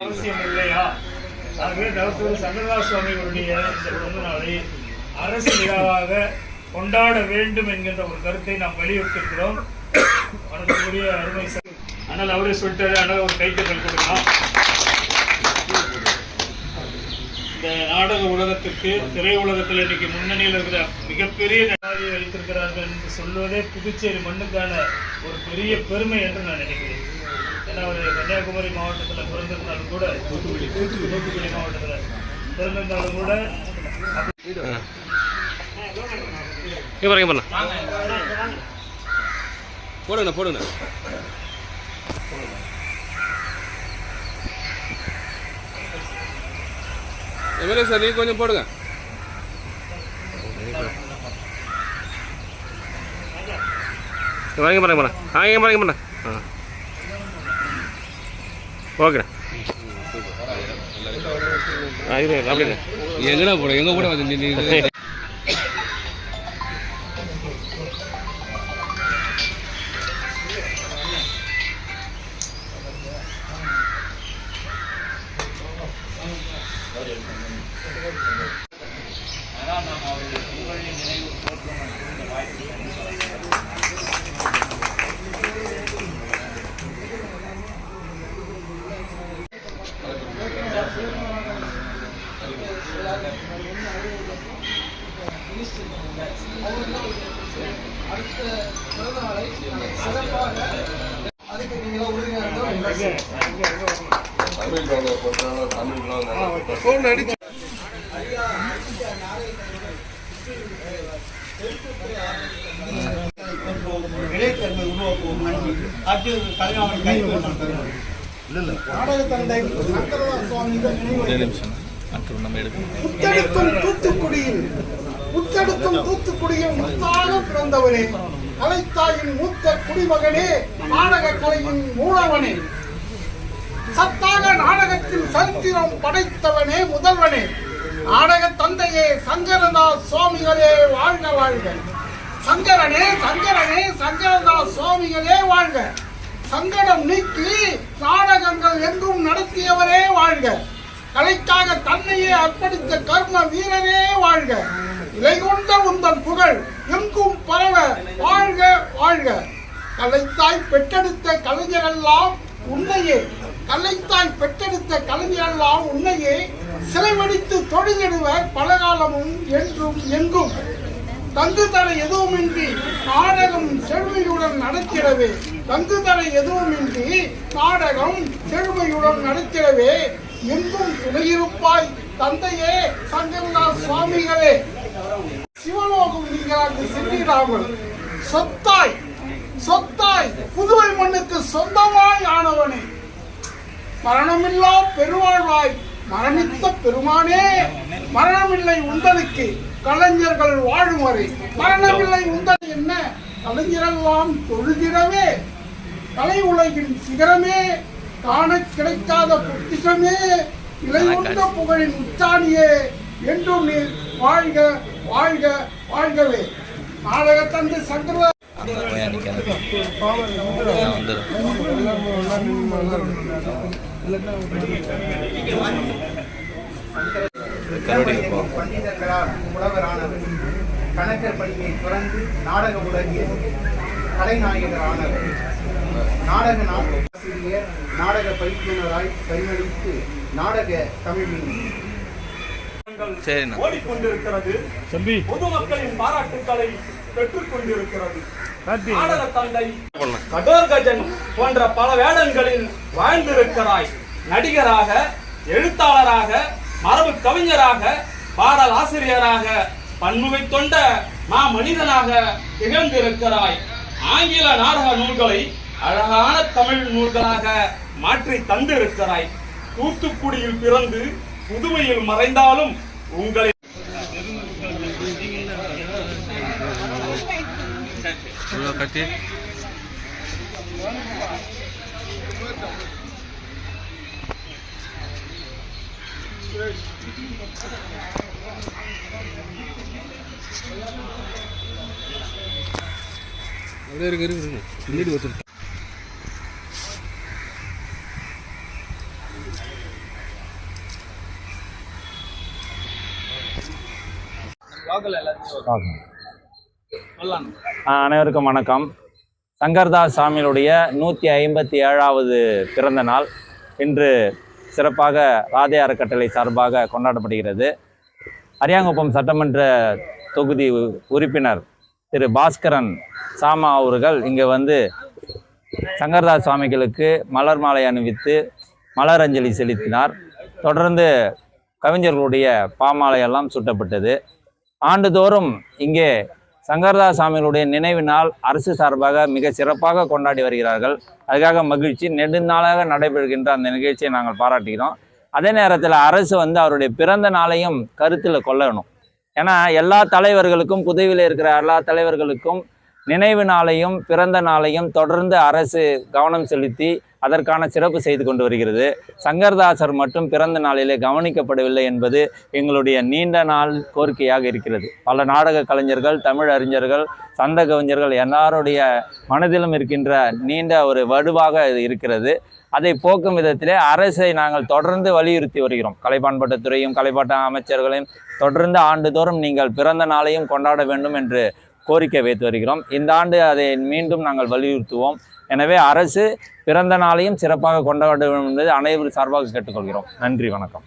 அவசியம் இல்லையா ஆகவே தவத்தூர் சங்கரதாஸ் சுவாமிகளுடைய இந்த பிறந்த நாளை அரசு விழாவாக கொண்டாட வேண்டும் என்கின்ற ஒரு கருத்தை நாம் வலியுறுத்திருக்கிறோம் வணக்கக்கூடிய அருமை சார் ஆனால் அவரே சொல்லிட்டாரு ஆனால் ஒரு கைத்தட்டல் கொடுக்கலாம். இந்த நாடக உலகத்திற்கு திரை உலகத்தில் இன்னைக்கு முன்னணியில் இருக்கிற மிகப்பெரிய நடாதியை வைத்திருக்கிறார்கள் என்று சொல்வதே புதுச்சேரி மண்ணுக்கான ஒரு பெரிய பெருமை என்று நான் நினைக்கிறேன். ஏன்னா அவர் கன்னியாகுமரி மாவட்டத்தில் பிறந்திருந்தாலும் கூட தூத்துக்குடி தூத்துக்குடி தூத்துக்குடி மாவட்டத்தில் பிறந்திருந்தாலும் கூட போடுங்க போடுங்க போடுங்க எம்எல்ஏ சார் நீங்கள் கொஞ்சம் போடுங்க. வாங்க பாருங்க பண்ண ஆ இங்கே பாருங்க பண்ண ஆ. ஓகேண்ணா எங்கடா போட எங்க கூட வந்து நீ அடுத்த சிறப்பாக அதுக்கு நன்றி உறுதியாக நினைவு முத்தெடுக்கும் தூத்துக்குடியில் முத்தெடுக்கும் தூத்துக்குடியில் முத்தாக பிறந்தவனே கலைத்தாயின் மூத்த குடிமகனே நாடக கலையின் மூலவனே. சத்தாக நாடகத்தில் சரித்திரம் படைத்தவனே முதல்வனே. நாடக தந்தையே சங்கரதாஸ் சுவாமிகளே வாழ்க வாழ்க. சங்கரனே சங்கரனே சங்கரதாஸ் சுவாமிகளே வாழ்க. சங்கடம் நீக்கி நாடகங்கள் எங்கும் நடத்தியவரே வாழ்க. கலைக்காக தன்னையே அர்ப்பணித்த கர்ம வீரரே வாழ்க. இலை கொண்ட உந்தன் புகழ் எங்கும் பரவ வாழ்க வாழ்க. கலைத்தாய் பெற்றெடுத்த கலைஞரெல்லாம் உண்மையே. கலைத்தாய் பெற்றெடுத்த கலைஞரெல்லாம் உன்னையே சிலைவடித்து தொழிலிடுவர் பலகாலமும் என்றும் எங்கும். தங்கு தடை எதுவுமின்றி நாடகம் செழுமையுடன் நடத்திடவே. தங்கு தடை எதுவுமின்றி நாடகம் செழுமையுடன் நடத்திடவே. எங்கும் துணையிருப்பாய் தந்தையே சங்கரதாஸ் சுவாமிகளே. சிவலோகம் நீங்களாக சென்றிடாமல் சொத்தாய் சொத்தாய் புதுவை மண்ணுக்கு சொந்தமாய் ஆனவனே. மரணமில்லா பெருவாழ்வாய் மரணித்த பெருமானே மரணமில்லை உந்தனுக்கு கலைஞர்கள் வாழும் வரை. மரணமில்லை உந்தன் என்ன? கலைஞரெல்லாம் தொழுகிறவே கலை உலகின் சிகரமே காண கிடைக்காத பொக்கிஷமே இலை புகழின் உச்சாணியே என்றும் நீர் வாழ்க வாழ்க வாழ்கவே. நாடகத்தந்தை சங்கர பண்டிதர்களால் புலவரானவர் கணக்கர் பணியை துறந்து நாடக உலகில் கலைநாயகரானவர் நாடக ஆசிரியர் நாடக பயிற்றுனராய் பரிணமித்து நாடக தமிழின் சரிண்ணா. ஓடிக்கொண்டிருக்கிறது. தம்பி. பொதுமக்களின் பாராட்டுக்களை பெற்றுக் கொண்டிருக்கிறது தந்தை கடோர்கஜன் போன்ற பல வேடங்களில் வாழ்ந்திருக்கிறாய். நடிகராக எழுத்தாளராக மரபு கவிஞராக பாடல் ஆசிரியராக பன்முகை கொண்ட மா மனிதனாக திகழ்ந்திருக்கிறாய். ஆங்கில நாடக நூல்களை அழகான தமிழ் நூல்களாக மாற்றி தந்திருக்கிறாய். தூத்துக்குடியில் பிறந்து புதுவையில் மறைந்தாலும் உங்களை கட்டி அப்படியே இருக்கு இருக்கு இருக்கு. பின்னாடி ஒருத்தர் அனைவருக்கும் வணக்கம். சங்கர்தாஸ் சாமிகளுடைய நூற்றி ஐம்பத்தி ஏழாவது பிறந்த நாள் இன்று சிறப்பாக ராதே அறக்கட்டளை சார்பாக கொண்டாடப்படுகிறது. அரியாங்குப்பம் சட்டமன்ற தொகுதி உறுப்பினர் திரு பாஸ்கரன் சாமா அவர்கள் இங்கே வந்து சங்கர்தாஸ் சுவாமிகளுக்கு மலர் மாலை அணிவித்து மலர் அஞ்சலி செலுத்தினார். தொடர்ந்து கவிஞர்களுடைய பாமாலையெல்லாம் சுட்டப்பட்டது. ஆண்டுதோறும் இங்கே சங்கரதா சாமிகளுடைய நினைவு நாள் அரசு சார்பாக மிக சிறப்பாக கொண்டாடி வருகிறார்கள். அதுக்காக மகிழ்ச்சி நெடுநாளாக நடைபெறுகின்ற அந்த நிகழ்ச்சியை நாங்கள் பாராட்டுகிறோம். அதே நேரத்தில் அரசு வந்து அவருடைய பிறந்த நாளையும் கருத்தில் கொள்ளணும். ஏன்னா எல்லா தலைவர்களுக்கும் புதுவில் இருக்கிற எல்லா தலைவர்களுக்கும் நினைவு நாளையும் பிறந்த நாளையும் தொடர்ந்து அரசு கவனம் செலுத்தி அதற்கான சிறப்பு செய்து கொண்டு வருகிறது. சங்கர்தாசர் மட்டும் பிறந்த நாளிலே கவனிக்கப்படவில்லை என்பது எங்களுடைய நீண்ட நாள் கோரிக்கையாக இருக்கிறது. பல நாடக கலைஞர்கள் தமிழ் அறிஞர்கள் சந்த கவிஞர்கள் எல்லாருடைய மனதிலும் இருக்கின்ற நீண்ட ஒரு வடுவாக இருக்கிறது. அதை போக்கும் விதத்திலே அரசை நாங்கள் தொடர்ந்து வலியுறுத்தி வருகிறோம். கலைப்பாண்பாட்டுத்துறையும் கலைப்பாட்ட அமைச்சர்களையும் தொடர்ந்து ஆண்டுதோறும் நீங்கள் பிறந்த நாளையும் கொண்டாட வேண்டும் என்று கோரிக்கை வைத்து வருகிறோம். இந்த ஆண்டு அதை மீண்டும் நாங்கள் வலியுறுத்துவோம். எனவே அரசு பிறந்த நாளையும் சிறப்பாக கொண்டாட வேண்டும் என்பது அனைவரும் சார்பாக கேட்டுக்கொள்கிறோம். நன்றி வணக்கம்.